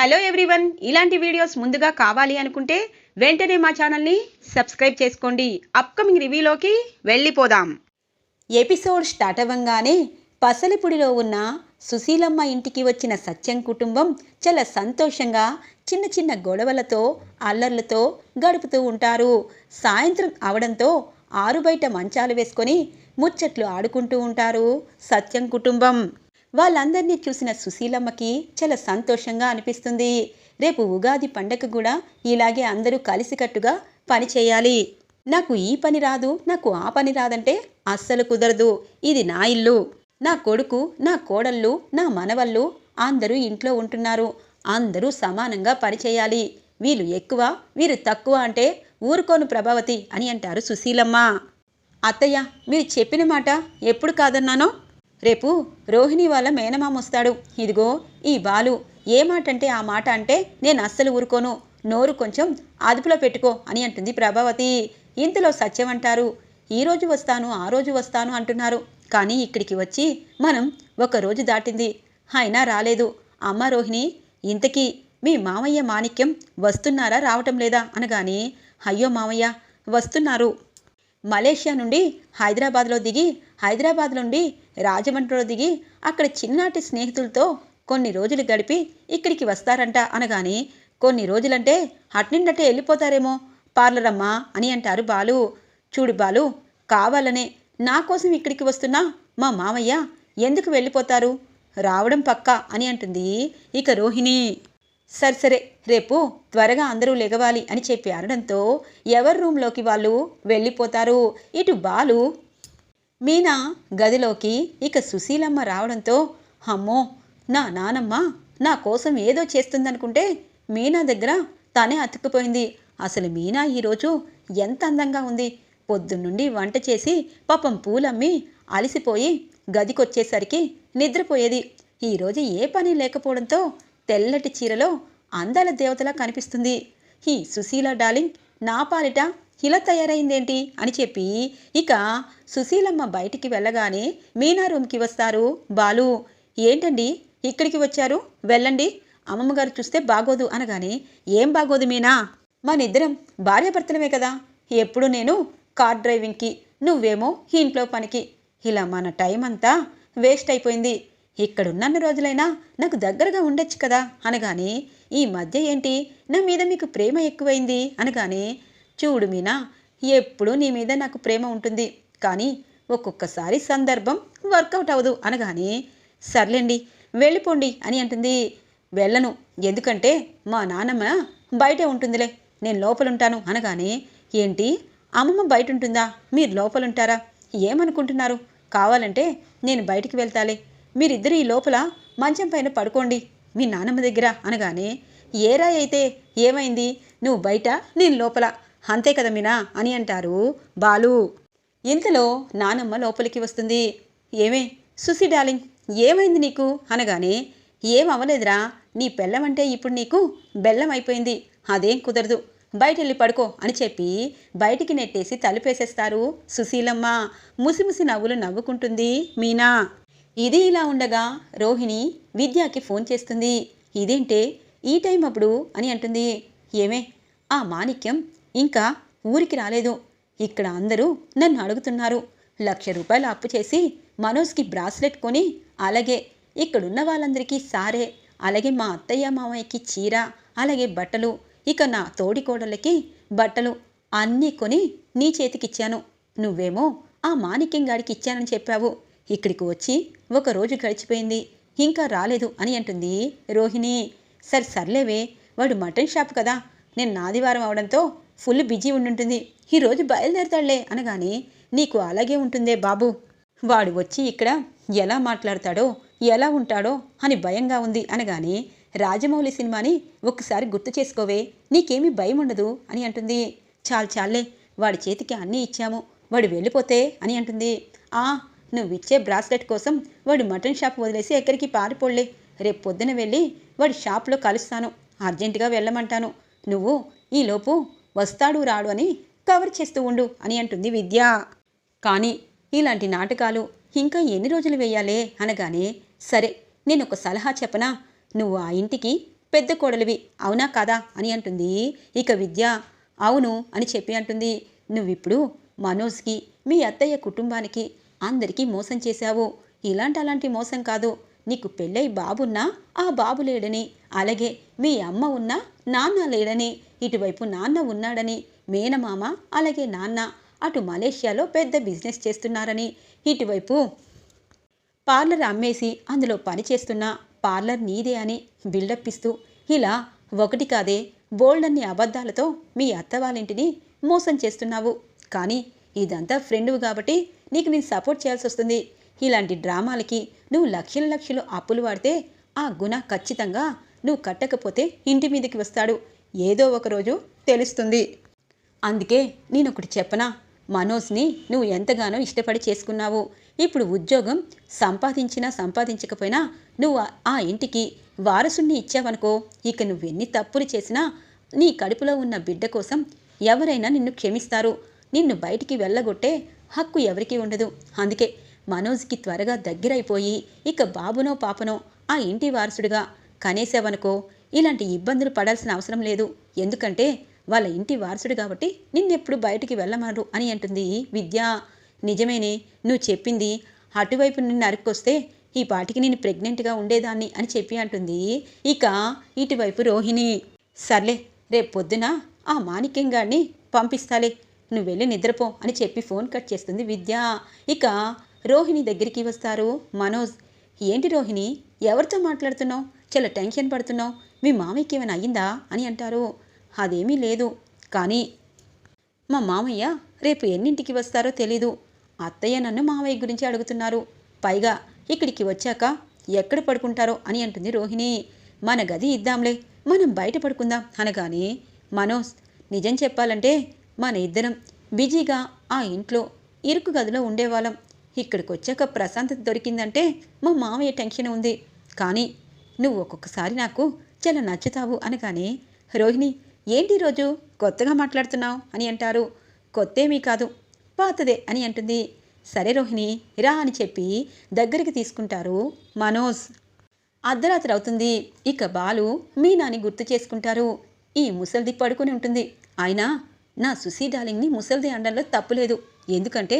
Hello everyone. ఇలాంటి videos ముందుగా కావాలి అనుకుంటే వెంటనే మా ఛానల్ని సబ్స్క్రైబ్ చేసుకోండి. అప్కమింగ్ రివ్యూలోకి వెళ్ళిపోదాం. ఎపిసోడ్ స్టార్ట్ అవ్వంగానే పసలిపుడిలో ఉన్న సుశీలమ్మ ఇంటికి వచ్చిన సత్యం కుటుంబం చాలా సంతోషంగా చిన్న చిన్న గొడవలతో అల్లర్లతో గడుపుతూ ఉంటారు. సాయంత్రం అవడంతో ఆరు బయట మంచాలు వేసుకొని ముచ్చట్లు ఆడుకుంటూ ఉంటారు సత్యం కుటుంబం. వాళ్ళందరినీ చూసిన సుశీలమ్మకి చాలా సంతోషంగా అనిపిస్తుంది. రేపు ఉగాది పండగ కూడా ఇలాగే అందరూ కలిసికట్టుగా పని చేయాలి. నాకు ఈ పని రాదు నాకు ఆ పని రాదంటే అస్సలు కుదరదు. ఇది నా ఇల్లు. నా కొడుకు నా కోడళ్ళు నా మనవళ్ళు అందరూ ఇంట్లో ఉంటున్నారు. అందరూ సమానంగా పనిచేయాలి వీళ్ళు ఎక్కువ వీరు తక్కువ అంటే ఊరుకోను ప్రభావతి అని అంటారు సుశీలమ్మ. అత్తయ్య మీరు చెప్పిన మాట ఎప్పుడు కాదన్నానో? రేపు రోహిణి వాళ్ళ మేనమామ వస్తాడు. ఇదిగో ఈ బాలు. ఏ మాట అంటే ఆ మాట అంటే నేను అస్సలు ఊరుకోను. నోరు కొంచెం అదుపులో పెట్టుకో అని అంటుంది ప్రభావతి. ఇంతలో సత్యం అంటారు. ఈ రోజు వస్తాను ఆ రోజు వస్తాను అంటున్నారు. కానీ ఇక్కడికి వచ్చి మనం ఒక రోజు దాటింది. అయినా రాలేదు. అమ్మ రోహిణి ఇంతకీ మీ మామయ్య మాణిక్యం వస్తున్నారా రావటం లేదా అనగానే అయ్యో మామయ్య వస్తున్నారు. మలేషియా నుండి హైదరాబాద్లో దిగి హైదరాబాద్ నుండి రాజమండ్రిలో దిగి అక్కడ చిన్ననాటి స్నేహితులతో కొన్ని రోజులు గడిపి ఇక్కడికి వస్తారంట అనగాని కొన్ని రోజులంటే అట్నిండటే వెళ్ళిపోతారేమో పార్లరమ్మా అని అంటారు బాలు. చూడు బాలు కావాలనే నా కోసం ఇక్కడికి వస్తున్నా మా మామయ్య ఎందుకు వెళ్ళిపోతారు? రావడం పక్కా అని అంటుంది ఇక రోహిణి. సరే సరే రేపు త్వరగా అందరూ లెగవాలి అని చెప్పి అనడంతో ఎవరి రూమ్లోకి వాళ్ళు వెళ్ళిపోతారు? ఇటు బాలు మీనా గదిలోకి ఇక సుశీలమ్మ రావడంతో అమ్మో నా నానమ్మ నా కోసం ఏదో చేస్తుందనుకుంటే మీనా దగ్గర తనే అతుక్కుపోయింది. అసలు మీనా ఈరోజు ఎంత అందంగా ఉంది. పొద్దున్నుండి వంట చేసి పాపం పూలమ్మి అలసిపోయి గదికొచ్చేసరికి నిద్రపోయేది. ఈరోజు ఏ పని లేకపోవడంతో తెల్లటి చీరలో అందాల దేవతలా కనిపిస్తుంది. ఈ సుశీల డార్లింగ్ నా పాలిట ఇలా తయారైందేంటి అని చెప్పి ఇక సుశీలమ్మ బయటికి వెళ్ళగానే మీనా రూమ్కి వస్తారు. బాలు ఏంటండి ఇక్కడికి వచ్చారు? వెళ్ళండి. అమ్మమ్మగారు చూస్తే బాగోదు అనగానే ఏం బాగోదు మీనా? మనిద్దరం భార్యాభర్తలమే కదా. ఎప్పుడు నేను కార్ డ్రైవింగ్కి నువ్వేమో ఇంట్లో పనికి. ఇలా మన టైం అంతా వేస్ట్ అయిపోయింది. ఇక్కడున్నన్ని రోజులైనా నాకు దగ్గరగా ఉండొచ్చు కదా? అనగానే ఈ మధ్య ఏంటి? నా మీద మీకు ప్రేమ ఎక్కువైంది? అనగానే చూడు మీనా ఎప్పుడూ నీ మీద నాకు ప్రేమ ఉంటుంది. కానీ ఒక్కొక్కసారి సందర్భం వర్కౌట్ అవ్వదు. అనగానే సర్లేండి వెళ్ళిపోండి అని అంటుంది. వెళ్ళను. ఎందుకంటే మా నాన్నమ్మ బయటే ఉంటుందిలే. నేను లోపలుంటాను. అనగానే ఏంటి? అమ్మమ్మ బయట ఉంటుందా మీరు లోపలుంటారా? ఏమనుకుంటున్నారు? కావాలంటే నేను బయటికి వెళ్తాలే. మీరిద్దరు ఈ లోపల మంచం పైన పడుకోండి మీ నాన్నమ్మ దగ్గర అనగానే ఏరా అయితే ఏమైంది? నువ్వు బయట నేను లోపల. అంతే కదా మీనా? అని అంటారు బాలు. ఇంతలో నానమ్మ లోపలికి వస్తుంది. ఏమే సుసి డార్లింగ్ ఏమైంది నీకు? అనగానే ఏం అవ్వలేదురా నీ పెళ్ళమంటే ఇప్పుడు నీకు బెల్లం అయిపోయింది. అదేం కుదరదు. బయట వెళ్ళి పడుకో అని చెప్పి బయటికి నెట్టేసి తలుపేసేస్తారు సుశీలమ్మ. ముసిముసి నవ్వులు నవ్వుకుంటుంది మీనా. ఇది ఇలా ఉండగా రోహిణి విద్యాకి ఫోన్ చేస్తుంది. ఇదేంటే? ఈ టైం అప్పుడు అని అంటుంది. ఏమే? ఆ మాణిక్యం ఇంకా ఊరికి రాలేదు. ఇక్కడ అందరూ నన్ను అడుగుతున్నారు. లక్ష రూపాయలు అప్పు చేసి మనోజ్కి బ్రాస్లెట్ కొని అలాగే ఇక్కడున్న వాళ్ళందరికీ సారే అలాగే మా అత్తయ్య మామయ్యకి చీర అలాగే బట్టలు ఇక నా తోడికోడళ్ళకి బట్టలు అన్నీ కొని నీ చేతికిచ్చాను. నువ్వేమో ఆ మాణిక్యం గాడికి ఇచ్చానని చెప్పావు. ఇక్కడికి వచ్చి ఒక రోజు గడిచిపోయింది. ఇంకా రాలేదు అని అంటుంది రోహిణి. సరే సర్లేవే వాడు మటన్ షాప్ కదా. నేను ఆదివారం అవడంతో ఫుల్ బిజీ ఉండుంటుంది. ఈరోజు బయలుదేరతాడులే అనగానే నీకు అలాగే ఉంటుందే బాబు. వాడు వచ్చి ఇక్కడ ఎలా మాట్లాడతాడో ఎలా ఉంటాడో అని భయంగా ఉంది అనగానే రాజమౌళి సినిమాని ఒక్కసారి గుర్తు చేసుకోవే నీకేమీ భయం ఉండదు అని అంటుంది. చాలు చాలే వాడి చేతికి అన్నీ ఇచ్చాము వాడు వెళ్ళిపోతే అని అంటుంది. ఆ నువ్వు ఇచ్చే బ్రాస్లెట్ కోసం వాడు మటన్ షాప్ వదిలేసి ఎక్కడికి పారిపోలే రేపు పొద్దున వెళ్ళి వాడి షాప్లో కలుస్తాను. అర్జెంటుగా వెళ్ళమంటాను. నువ్వు ఈలోపు వస్తాడు రాడు అని కవర్ చేస్తూ ఉండు అని అంటుంది విద్య. కానీ ఇలాంటి నాటకాలు ఇంకా ఎన్ని రోజులు వేయాలే అనగానే సరే నేను ఒక సలహా చెప్పనా? నువ్వు ఆ ఇంటికి పెద్ద కోడలివి అవునా కాదా అని అంటుంది. ఇక విద్య అవును అని చెప్పి అంటుంది. నువ్విప్పుడు మనోజ్కి మీ అత్తయ్య కుటుంబానికి అందరికీ మోసం చేశావు. ఇలాంటి అలాంటి మోసం కాదు. నీకు పెళ్ళై బాబున్నా ఆ బాబు లేడని అలాగే మీ అమ్మ ఉన్నా నాన్న లేడని ఇటువైపు నాన్న ఉన్నాడని మేనమామ అలాగే నాన్న అటు మలేషియాలో పెద్ద బిజినెస్ చేస్తున్నారని ఇటువైపు పార్లర్ అమ్మేసి అందులో పని చేస్తున్న పార్లర్ నీదే అని బిల్డప్ ఇస్తూ ఇలా ఒకటి కాదే బోల్డన్ని అబద్ధాలతో మీ అత్త వాళ్ళింటిని మోసం చేస్తున్నావు. కానీ ఇదంతా ఫ్రెండువు కాబట్టి నీకు నేను సపోర్ట్ చేయాల్సి వస్తుంది. ఇలాంటి డ్రామాలకి నువ్వు లక్షల లక్షలు అప్పులు వాడితే ఆ గుణ ఖచ్చితంగా నువ్వు కట్టకపోతే ఇంటి మీదకి వస్తాడు. ఏదో ఒకరోజు తెలుస్తుంది. అందుకే నేను ఒకటి చెప్పనా మనోజ్ని నువ్వు ఎంతగానో ఇష్టపడి చేసుకున్నావు. ఇప్పుడు ఉద్యోగం సంపాదించినా సంపాదించకపోయినా నువ్వు ఆ- ఆ ఇంటికి వారసుణ్ణి ఇచ్చావనుకో ఇక నువ్వెన్ని తప్పులు చేసినా నీ కడుపులో ఉన్న బిడ్డ కోసం ఎవరైనా నిన్ను క్షమిస్తారు. నిన్ను బయటికి వెళ్ళగొట్టే హక్కు ఎవరికీ ఉండదు. అందుకే మనోజ్కి త్వరగా దగ్గరైపోయి ఇక బాబునో పాపనో ఆ ఇంటి వారసుడిగా కనేసావనుకో ఇలాంటి ఇబ్బందులు పడాల్సిన అవసరం లేదు. ఎందుకంటే వాళ్ళ ఇంటి వారసుడు కాబట్టి నిన్నెప్పుడు బయటికి వెళ్ళమనరు అని అంటుంది విద్య. నిజమేనే నువ్వు చెప్పింది అటువైపు నిన్ను అరుక్కొస్తే ఈ పాటికి నేను ప్రెగ్నెంట్గా ఉండేదాన్ని అని చెప్పి అంటుంది. ఇక ఇటువైపు రోహిణి. సర్లే రేపు పొద్దున ఆ మాణిక్యం గారిని పంపిస్తాలే. నువ్వు వెళ్ళి నిద్రపో అని చెప్పి ఫోన్ కట్ చేస్తుంది విద్య. ఇక రోహిణి దగ్గరికి వస్తారు. మనోజ్ ఏంటి రోహిణి ఎవరితో మాట్లాడుతున్నావు? చాలా టెన్షన్ పడుతున్నావు. మీ మామయ్యకి ఏమైనా అయ్యిందా? అని అంటారు. అదేమీ లేదు. కానీ మా మామయ్య రేపు ఎన్నింటికి వస్తారో తెలీదు. అత్తయ్య నన్ను మామయ్య గురించి అడుగుతున్నారు. పైగా ఇక్కడికి వచ్చాక ఎక్కడ పడుకుంటారో అని అంటుంది రోహిణి. మన గది ఇద్దాంలే. మనం బయట పడుకుందాం అనగానే మనోజ్ నిజం చెప్పాలంటే మన ఇద్దరం బిజీగా ఆ ఇంట్లో ఇరుకు గదిలో ఉండేవాళ్ళం. ఇక్కడికి వచ్చాక ప్రశాంతత దొరికిందంటే మా మామయ్య టెన్షన్ ఉంది. కానీ నువ్వు ఒక్కొక్కసారి నాకు చాలా నచ్చుతావు అనగానే రోహిణి ఏంటి రోజు? కొత్తగా మాట్లాడుతున్నావు? అని అంటారు. కొత్తేమీ కాదు పాతదే అని అంటుంది. సరే రోహిణి రా అని చెప్పి దగ్గరికి తీసుకుంటారు మనోజ్. అర్ధరాత్రి అవుతుంది. ఇక బాలు మీనాని గుర్తు చేసుకుంటారు. ఈ ముసల్ది పడుకొని ఉంటుంది. అయినా నా సుసీ డార్లింగ్ని ముసలిది అనడంలో తప్పులేదు. ఎందుకంటే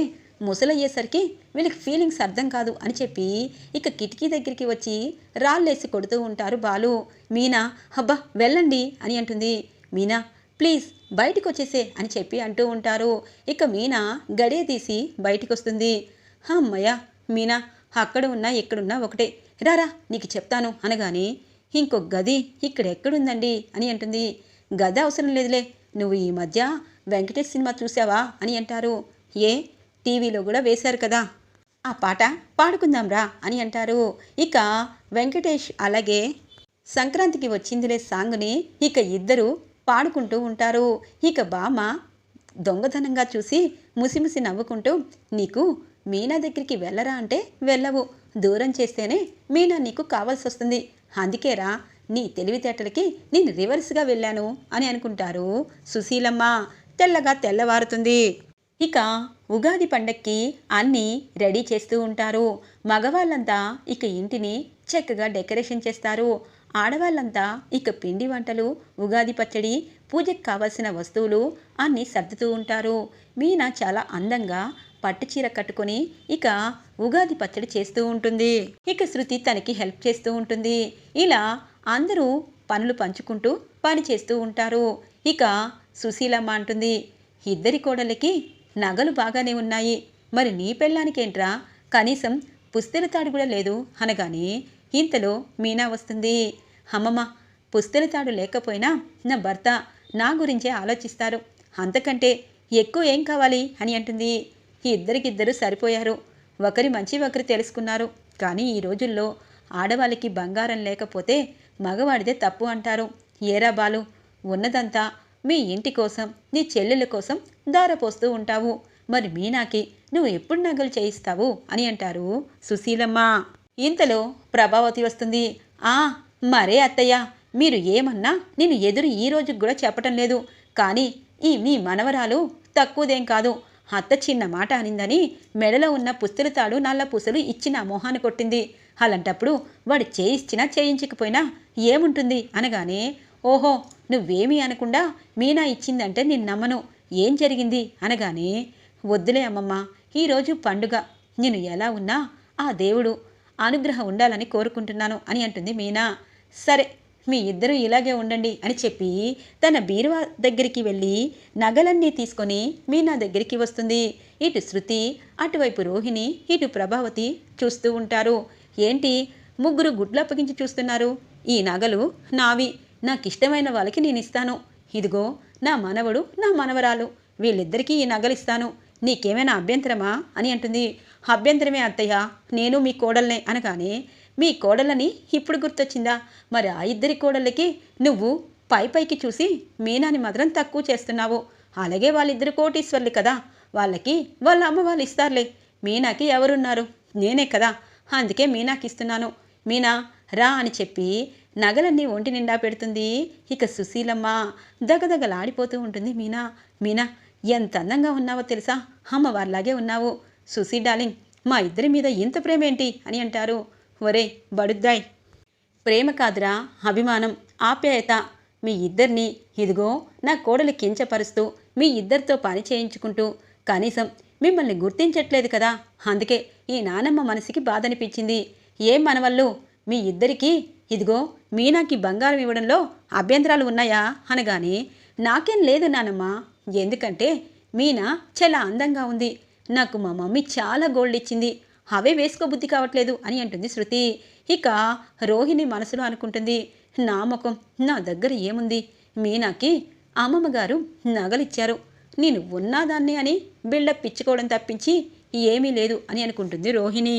ముసలయ్యేసరికి వీళ్ళకి ఫీలింగ్స్ అర్థం కాదు అని చెప్పి ఇక కిటికీ దగ్గరికి వచ్చి రాళ్ళేసి కొడుతూ ఉంటారు బాలు. మీనా అబ్బా వెళ్ళండి అని అంటుంది. మీనా ప్లీజ్ బయటికి వచ్చేసే అని చెప్పి అంటూ ఉంటారు. ఇక మీనా గడియ తీసి బయటికి వస్తుంది అమ్మయ్య మీనా అక్కడ ఉన్నా ఎక్కడున్నా ఒకటే. రారా నీకు చెప్తాను అనగానే ఇంకొక గది ఇక్కడ ఎక్కడుందండి అని అంటుంది. గది అవసరం లేదులే నువ్వు ఈ మధ్య వెంకటేష్ సినిమా చూసావా అని అంటారు. ఏ? టీవీలో కూడా వేశారు కదా. ఆ పాట పాడుకుందాంరా అని అంటారు. ఇక వెంకటేష్ అలాగే సంక్రాంతికి వచ్చిందిలే సాంగ్ని ఇక ఇద్దరు పాడుకుంటూ ఉంటారు. ఇక బామ్మ దొంగతనంగా చూసి ముసిముసి నవ్వుకుంటూ నీకు మీనా దగ్గరికి వెళ్ళరా అంటే వెళ్ళవు. దూరం చేస్తేనే మీనా నీకు కావాల్సి వస్తుంది. అందుకేరా నీ తెలివితేటలకి నేను రివర్స్గా వెళ్ళాను అని అనుకుంటారు సుశీలమ్మ. తెల్లగా తెల్లవారుతుంది. ఇక ఉగాది పండక్కి అన్నీ రెడీ చేస్తూ ఉంటారు. మగవాళ్ళంతా ఇక ఇంటిని చక్కగా డెకరేషన్ చేస్తారు. ఆడవాళ్ళంతా ఇక పిండి వంటలు ఉగాది పచ్చడి పూజకు కావలసిన వస్తువులు అన్నీ సర్దుతూ ఉంటారు. మీనా చాలా అందంగా పట్టు చీర కట్టుకొని ఇక ఉగాది పచ్చడి చేస్తూ ఉంటుంది. ఇక శృతి తనకి హెల్ప్ చేస్తూ ఉంటుంది. ఇలా అందరూ పనులు పంచుకుంటూ పని చేస్తూ ఉంటారు. ఇక సుశీలమ్మ అంటుంది. ఇద్దరి కోడలకి నగలు బాగానే ఉన్నాయి. మరి నీ పెళ్ళానికేంట్రా? కనీసం పుస్తెల తాడు కూడా లేదు అనగానే ఇంతలో మీనా వస్తుంది. అమ్మమ్మ పుస్తెల తాడు లేకపోయినా నా భర్త నా గురించే ఆలోచిస్తారు. అంతకంటే ఎక్కువ ఏం కావాలి అని అంటుంది. ఇద్దరికిద్దరు సరిపోయారు. ఒకరి మంచి ఒకరు తెలుసుకున్నారు. కానీ ఈ రోజుల్లో ఆడవాళ్ళకి బంగారం లేకపోతే మగవాడిదే తప్పు అంటారు. ఏరా బాలు ఉన్నదంతా మీ ఇంటి కోసం నీ చెల్లెల కోసం దారపోస్తూ ఉంటావు. మరి మీనాకి నువ్వు ఎప్పుడు నగలు చేయిస్తావు అని అంటారు సుశీలమ్మ. ఇంతలో ప్రభావతి వస్తుంది. ఆ మరే అత్తయ్య మీరు ఏమన్నా నేను ఎదురు ఈ రోజు కూడా చెప్పటం లేదు. కానీ ఈ మీ మనవరాలు తక్కువదేం కాదు. అత్త చిన్న మాట అనిందని మెడలో ఉన్న పుస్తల తాడు నల్ల పూసలు ఇచ్చిన మొహాన్ని కొట్టింది. అలాంటప్పుడు వాడు చేయించినా చేయించకపోయినా ఏముంటుంది అనగానే ఓహో నువ్వేమీ అనకుండా మీనా ఇచ్చిందంటే నేను నమ్మను. ఏం జరిగింది? అనగానే వద్దులే అమ్మమ్మ ఈరోజు పండుగ. నేను ఎలా ఉన్నా ఆ దేవుడు అనుగ్రహం ఉండాలని కోరుకుంటున్నాను అని అంటుంది మీనా. సరే మీ ఇద్దరూ ఇలాగే ఉండండి అని చెప్పి తన బీరువా దగ్గరికి వెళ్ళి నగలన్నీ తీసుకొని మీనా దగ్గరికి వస్తుంది. ఇటు శృతి అటువైపు రోహిణి ఇటు ప్రభావతి చూస్తూ ఉంటారు. ఏంటి ముగ్గురు గుడ్లు అప్పగించి చూస్తున్నారు? ఈ నగలు నావి. నాకు ఇష్టమైన వాళ్ళకి నేను ఇస్తాను ఇదిగో నా మనవడు నా మనవరాలు వీళ్ళిద్దరికీ ఈ నగలిస్తాను. నీకేమైనా అభ్యంతరమా? అని అంటుంది. అభ్యంతరమే అత్తయ్య. నేను మీ కోడల్నే అనగానే మీ కోడలని ఇప్పుడు గుర్తొచ్చిందా? మరి ఆ ఇద్దరి కోడళ్ళకి నువ్వు పై పైకి చూసి మీనాని మాత్రం తక్కువ చేస్తున్నావు. అలాగే వాళ్ళిద్దరు కోటీశ్వర్లు కదా. వాళ్ళకి వాళ్ళ అమ్మ వాళ్ళు ఇస్తారులే. మీనాకి ఎవరున్నారు? నేనే కదా. అందుకే మీనాకి ఇస్తున్నాను మీనా రా అని చెప్పి నగలన్నీ ఒంటి నిండా పెడుతుంది. ఇక సుశీలమ్మ దగదగలాడిపోతూ ఉంటుంది. మీనా మీనా ఎంత అందంగా ఉన్నావో తెలుసా? అమ్మవారిలాగే ఉన్నావు. సుశీ డార్లింగ్ మా ఇద్దరి మీద ఇంత ప్రేమేంటి? అని అంటారు. ఒరే బడుద్దాయ్ ప్రేమ కాదురా అభిమానం ఆప్యాయత. మీ ఇద్దరిని ఇదిగో నా కోడలు కించపరుస్తూ మీ ఇద్దరితో పని చేయించుకుంటూ కనీసం మిమ్మల్ని గుర్తించట్లేదు కదా. అందుకే ఈ నానమ్మ మనసుకి బాధనిపించింది. ఏం మనవల్లు మీ ఇద్దరికీ ఇదిగో మీనాకి బంగారం ఇవ్వడంలో అభ్యంతరాలు ఉన్నాయా? అనగానే నాకేం లేదు నానమ్మ. ఎందుకంటే మీనా చాలా అందంగా ఉంది. నాకు మా మమ్మీ చాలా గోల్డ్ ఇచ్చింది. అవే వేసుకోబుద్ధి కావట్లేదు అని అంటుంది శృతి. ఇక రోహిణి మనసులో అనుకుంటుంది నా ముఖం నా దగ్గర ఏముంది? మీనాకి అమ్మమ్మ గారు నగలిచ్చారు. నేను ఉన్నాదాన్ని అని బిల్డప్ ఇచ్చుకోవడం తప్పించి ఏమీ లేదు అని అనుకుంటుంది రోహిణి.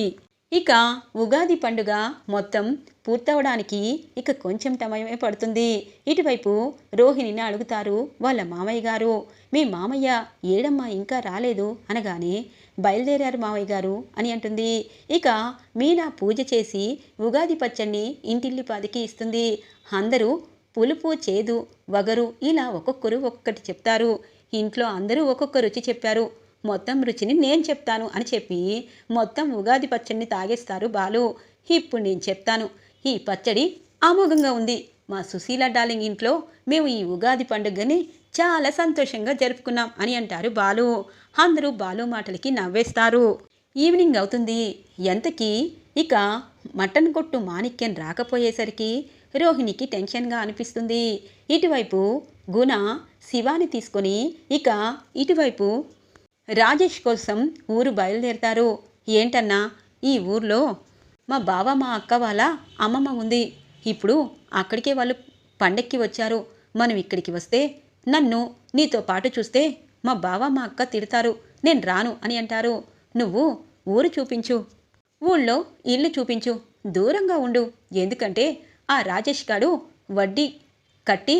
ఇక ఉగాది పండుగ మొత్తం పూర్తవడానికి ఇక కొంచెం టమయమే పడుతుంది. ఇటువైపు రోహిణిని అడుగుతారు వాళ్ళ మామయ్య గారు. మీ మామయ్య ఏడమ్మా ఇంకా రాలేదు అనగానే బయలుదేరారు మావయ్య గారు అని అంటుంది. ఇక మీనా పూజ చేసి ఉగాది పచ్చడిని ఇంటిల్లిపాదికి ఇస్తుంది. అందరూ పులుపు చేదు వగరు ఇలా ఒక్కొక్కరు ఒక్కొక్కటి చెప్తారు. ఇంట్లో అందరూ ఒక్కొక్క రుచి చెప్పారు. మొత్తం రుచిని నేను చెప్తాను అని చెప్పి మొత్తం ఉగాది పచ్చడిని తాగేస్తారు బాలు. ఇప్పుడు నేను చెప్తాను. ఈ పచ్చడి అమోఘంగా ఉంది. మా సుశీల డార్లింగ్ ఇంట్లో మేము ఈ ఉగాది పండుగని చాలా సంతోషంగా జరుపుకున్నాం అని అంటారు బాలు. అందరూ బాలు మాటలకి నవ్వేస్తారు. ఈవినింగ్ అవుతుంది. ఎంతకీ? ఇక మటన్ కొట్టు మాణిక్యం రాకపోయేసరికి రోహిణికి టెన్షన్గా అనిపిస్తుంది. ఇటువైపు గుణ శివాని తీసుకొని ఇక ఇటువైపు రాజేష్ కోసం ఊరు బయలుదేరతారు. ఏంటన్నా ఈ ఊర్లో మా బావ మా అక్క వాళ్ళ అమ్మమ్మ ఉంది. ఇప్పుడు అక్కడికే వాళ్ళు పండక్కి వచ్చారు. మనం ఇక్కడికి వస్తే నన్ను నీతో పాటు చూస్తే మా బావ మా అక్క తిడతారు. నేను రాను అని అంటారు. నువ్వు ఊరు చూపించు. ఊళ్ళో ఇల్లు చూపించు. దూరంగా ఉండు. ఎందుకంటే ఆ రాజేష్ గాడు వడ్డీ కట్టి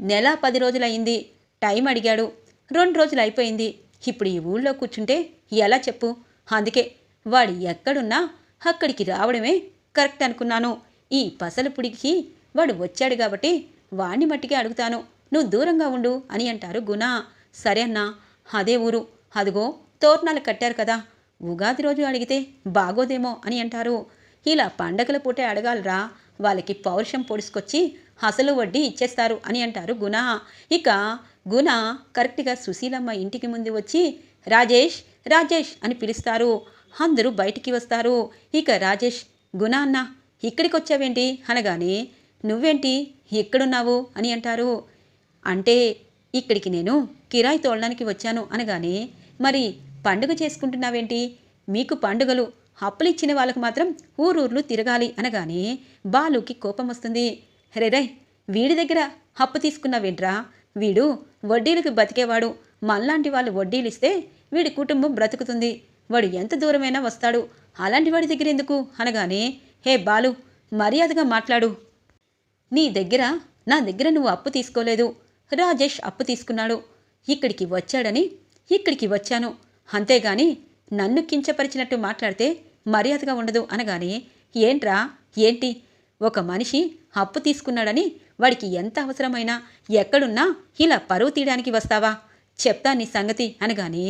నెల పది రోజులయింది. టైం అడిగాడు. రెండు రోజులు అయిపోయింది ఇప్పుడు ఈ ఊళ్ళో కూర్చుంటే ఎలా చెప్పు? అందుకే వాడు ఎక్కడున్నా అక్కడికి రావడమే కరెక్ట్ అనుకున్నాను. ఈ పసలపుడికి వాడు వచ్చాడు కాబట్టి వాణ్ణి మట్టికే అడుగుతాను. నువ్వు దూరంగా ఉండు అని అంటారు గుణ. సరే అన్నా అదే ఊరు. అదిగో తోరణాలు కట్టారు కదా. ఉగాది రోజు అడిగితే బాగోదేమో అని అంటారు. ఇలా పండగల పూటే అడగాలరా. వాళ్ళకి పౌరుషం పొడుసుకొచ్చి అసలు వడ్డీ ఇచ్చేస్తారు అని అంటారు గుణ. ఇక గుణ కరెక్ట్గా సుశీలమ్మ ఇంటికి ముందు వచ్చి రాజేష్ రాజేష్ అని పిలుస్తారు. అందరూ బయటికి వస్తారు. ఇక రాజేష్ గుణ అన్న ఇక్కడికి వచ్చావేంటి అనగానే నువ్వేంటి? ఎక్కడున్నావు? అని అంటారు. అంటే ఇక్కడికి నేను కిరాయి తోలడానికి వచ్చాను అనగానే మరి పండుగ చేసుకుంటున్నావేంటి? మీకు పండుగలు అప్పులు ఇచ్చిన వాళ్ళకు మాత్రం ఊరూర్లు తిరగాలి అనగానే బాలుకి కోపం వస్తుంది. రేరై వీడి దగ్గర అప్పు తీసుకున్నావేంట్రా? వీడు వడ్డీలకు బతికేవాడు. మనలాంటి వాళ్ళు వడ్డీలు ఇస్తే వీడి కుటుంబం బ్రతుకుతుంది. వాడు ఎంత దూరమైనా వస్తాడు. అలాంటి వాడి దగ్గర ఎందుకు? అనగానే హే బాలు మర్యాదగా మాట్లాడు. నీ దగ్గర నా దగ్గర నువ్వు అప్పు తీసుకోలేదు. రాజేష్ అప్పు తీసుకున్నాడు. ఇక్కడికి వచ్చాడని ఇక్కడికి వచ్చాను. అంతేగాని నన్ను కించపరిచినట్టు మాట్లాడితే మర్యాదగా ఉండదు. అనగానే ఏంట్రా? ఏంటి? ఒక మనిషి అప్పు తీసుకున్నాడని వాడికి ఎంత అవసరమైనా ఎక్కడున్నా ఇలా పరువు తీయడానికి వస్తావా? చెప్తా నీ సంగతి అనగానే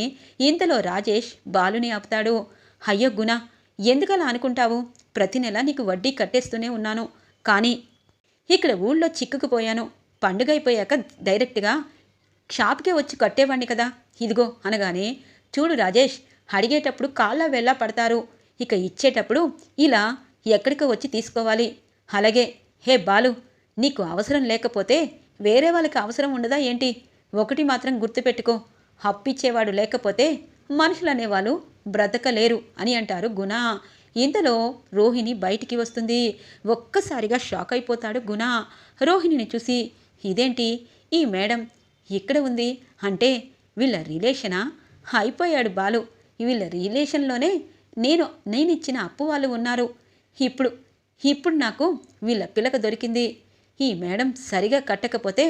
ఇంతలో రాజేష్ బాలుని ఆపుతాడు. అయ్యో గుణ ఎందుకలా అనుకుంటావు? ప్రతి నెల నీకు వడ్డీ కట్టేస్తూనే ఉన్నాను. కానీ ఇక్కడ ఊళ్ళో చిక్కుకుపోయాను. పండుగ అయిపోయాక డైరెక్ట్గా షాప్కే వచ్చి కట్టేవాణ్ణి కదా. ఇదిగో అనగానే చూడు రాజేష్ అడిగేటప్పుడు కాళ్ళ వెళ్ళా పడతారు. ఇక ఇచ్చేటప్పుడు ఇలా ఎక్కడికో వచ్చి తీసుకోవాలి. అలాగే హే బాలు నీకు అవసరం లేకపోతే వేరే వాళ్ళకి అవసరం ఉండదా ఏంటి? ఒకటి మాత్రం గుర్తుపెట్టుకో. అప్పిచ్చేవాడు లేకపోతే మనుషులు అనేవాళ్ళు బ్రతకలేరు అని అంటారు గుణ. ఇంతలో రోహిణి బయటికి వస్తుంది. ఒక్కసారిగా షాక్ అయిపోతాడు గుణ. రోహిణిని చూసి ఇదేంటి? ఈ మేడం ఇక్కడ ఉంది. అంటే వీళ్ళ రిలేషనా? అయిపోయాడు బాలు. వీళ్ళ రిలేషన్లోనే నేను నేను ఇచ్చిన అప్పు వాళ్ళు ఉన్నారు. ఇప్పుడు ఇప్పుడు నాకు వీళ్ళ పిల్లక దొరికింది. ఈ మేడం సరిగా కట్టకపోతే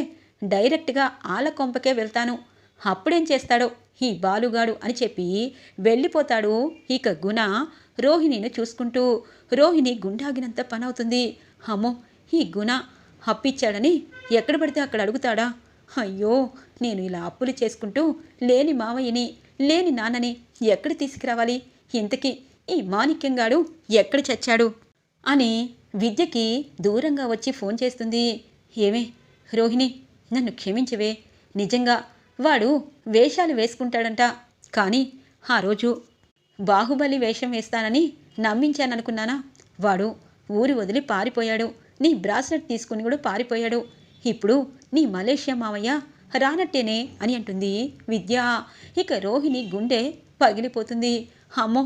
డైరెక్ట్గా ఆల కొంపకే వెళ్తాను. అప్పుడేం చేస్తాడో ఈ బాలుగాడు అని చెప్పి వెళ్ళిపోతాడు. ఇక గుణ రోహిణిని చూసుకుంటూ రోహిణి గుండాగినంత పనవుతుంది. అమ్మో ఈ గుణ అప్పిచ్చాడని ఎక్కడ పడితే అక్కడ అడుగుతాడా? అయ్యో నేను ఇలా అప్పులు చేసుకుంటూ లేని మావయ్యని లేని నాన్నని ఎక్కడ తీసుకురావాలి? ఇంతకీ ఈ మాణిక్యంగాడు ఎక్కడ చచ్చాడు? అని విద్యకి దూరంగా వచ్చి ఫోన్ చేస్తుంది. ఏమే రోహిణి నన్ను క్షమించవే. నిజంగా వాడు వేషాలు వేసుకుంటాడంట. కానీ ఆ రోజు బాహుబలి వేషం వేస్తానని నమ్మించాననుకున్నానా? వాడు ఊరు వదిలి పారిపోయాడు. నీ బ్రాస్లెట్ తీసుకుని కూడా పారిపోయాడు. ఇప్పుడు నీ మలేషియా మావయ్య రానట్టేనే అని అంటుంది విద్య. ఇక రోహిణి గుండె పగిలిపోతుంది. అమ్మో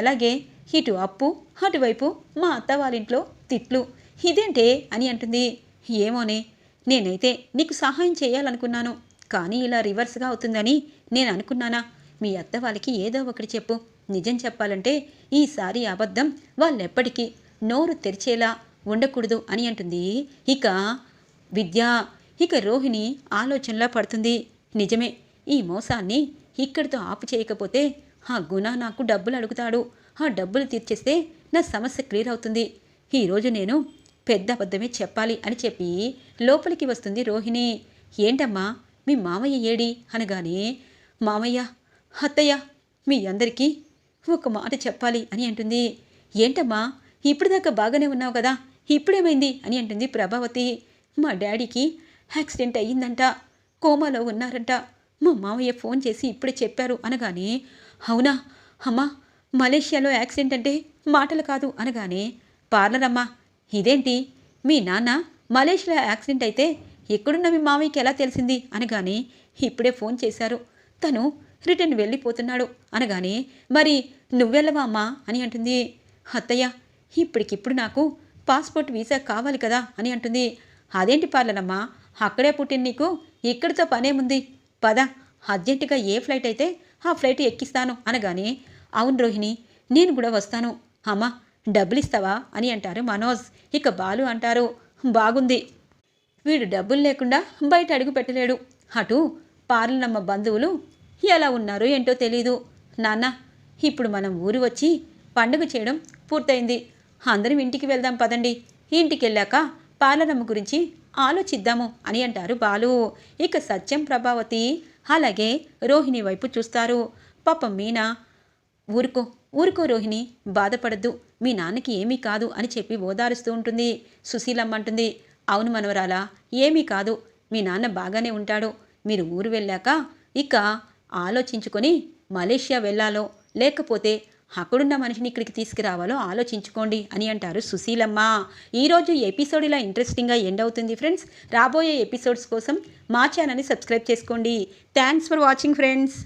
ఎలాగే ఇటు అప్పు అటువైపు మా అత్త వాళ్ళింట్లో తిట్లు. ఇదేంటే అని అంటుంది. ఏమోనే నేనైతే నీకు సహాయం చేయాలనుకున్నాను. కానీ ఇలా రివర్స్గా అవుతుందని నేను అనుకున్నానా? మీ అత్త వాళ్ళకి ఏదో ఒకటి చెప్పు. నిజం చెప్పాలంటే ఈసారి అబద్ధం వాళ్ళెప్పటికీ నోరు తెరిచేలా ఉండకూడదు అని అంటుంది. ఇక విద్య ఇక రోహిణి ఆలోచనలా పడుతుంది. నిజమే ఈ మోసాన్ని ఇక్కడితో ఆపు చేయకపోతే ఆ గుణ నాకు డబ్బులు అడుగుతాడు. ఆ డబ్బులు తీర్చేస్తే నా సమస్య క్లియర్ అవుతుంది. ఈరోజు నేను పెద్ద అబద్ధమే చెప్పాలి అని చెప్పి లోపలికి వస్తుంది రోహిణి. ఏంటమ్మా? మీ మామయ్య ఏడి? అనగానే మామయ్య అత్తయ్య మీ అందరికీ ఒక మాట చెప్పాలి అని అంటుంది. ఏంటమ్మా? ఇప్పుడు దాకా బాగానే ఉన్నావు కదా? ఇప్పుడేమైంది? అని అంటుంది ప్రభావతి. మా డాడీకి యాక్సిడెంట్ అయ్యిందంట. కోమాలో ఉన్నారంట. మా మామయ్య ఫోన్ చేసి ఇప్పుడే చెప్పారు అనగానే అవునా? అమ్మా మలేషియాలో యాక్సిడెంట్ అంటే మాటలు కాదు అనగానే పార్లర్ అమ్మా ఇదేంటి? మీ నాన్న మలేషియాలో యాక్సిడెంట్ అయితే ఎక్కడున్న మీ మామయ్యకి ఎలా తెలిసింది? అనగానే ఇప్పుడే ఫోన్ చేశారు. తను రిటర్న్ వెళ్ళిపోతున్నాడు. అనగానే మరి నువ్వెళ్ళవా అమ్మా? అని అంటుంది. అత్తయ్య ఇప్పటికిప్పుడు నాకు పాస్పోర్ట్ వీసా కావాలి కదా? అని అంటుంది. అదేంటి పార్లనమ్మా అక్కడే పుట్టిన నీకు ఇక్కడితో పనేముంది? పద అర్జెంటుగా ఏ ఫ్లైట్ అయితే ఆ ఫ్లైట్ ఎక్కిస్తాను. అనగానే అవును రోహిణి నేను కూడా వస్తాను. అమ్మా డబ్బులు ఇస్తావా అని అంటారు మనోజ్. ఇక బాలు అంటారు బాగుంది. వీడు డబ్బులు లేకుండా బయట అడుగు పెట్టలేడు. అటు పార్లనమ్మ బంధువులు ఎలా ఉన్నారో ఏంటో తెలీదు. నాన్న ఇప్పుడు మనం ఊరు వచ్చి పండుగ చేయడం పూర్తయింది. అందరం ఇంటికి వెళ్దాం పదండి. ఇంటికి వెళ్ళాక పాలనమ్మ గురించి ఆలోచిద్దాము అని అంటారు బాలు. ఇక సత్యం ప్రభావతి అలాగే రోహిణి వైపు చూస్తారు. పాపం మీనా ఊరుకో ఊరుకో రోహిణి బాధపడద్దు. మీ నాన్నకి ఏమీ కాదు అని చెప్పి ఓదారుస్తూ ఉంటుంది. సుశీలమ్మ అంటుంది అవును మనవరాలా ఏమీ కాదు. మీ నాన్న బాగానే ఉంటాడు. మీరు ఊరు వెళ్ళాక ఇక ఆలోచించుకొని మలేషియా వెళ్ళాలో లేకపోతే అక్కడున్న మనిషిని ఇక్కడికి తీసుకురావాలో ఆలోచించుకోండి అని అంటారు సుశీలమ్మ. ఈరోజు ఎపిసోడ్ ఇలా ఇంట్రెస్టింగ్గా ఎండ్ అవుతుంది ఫ్రెండ్స్. రాబోయే ఎపిసోడ్స్ కోసం మా ఛానల్ని సబ్స్క్రైబ్ చేసుకోండి. Thanks for watching friends.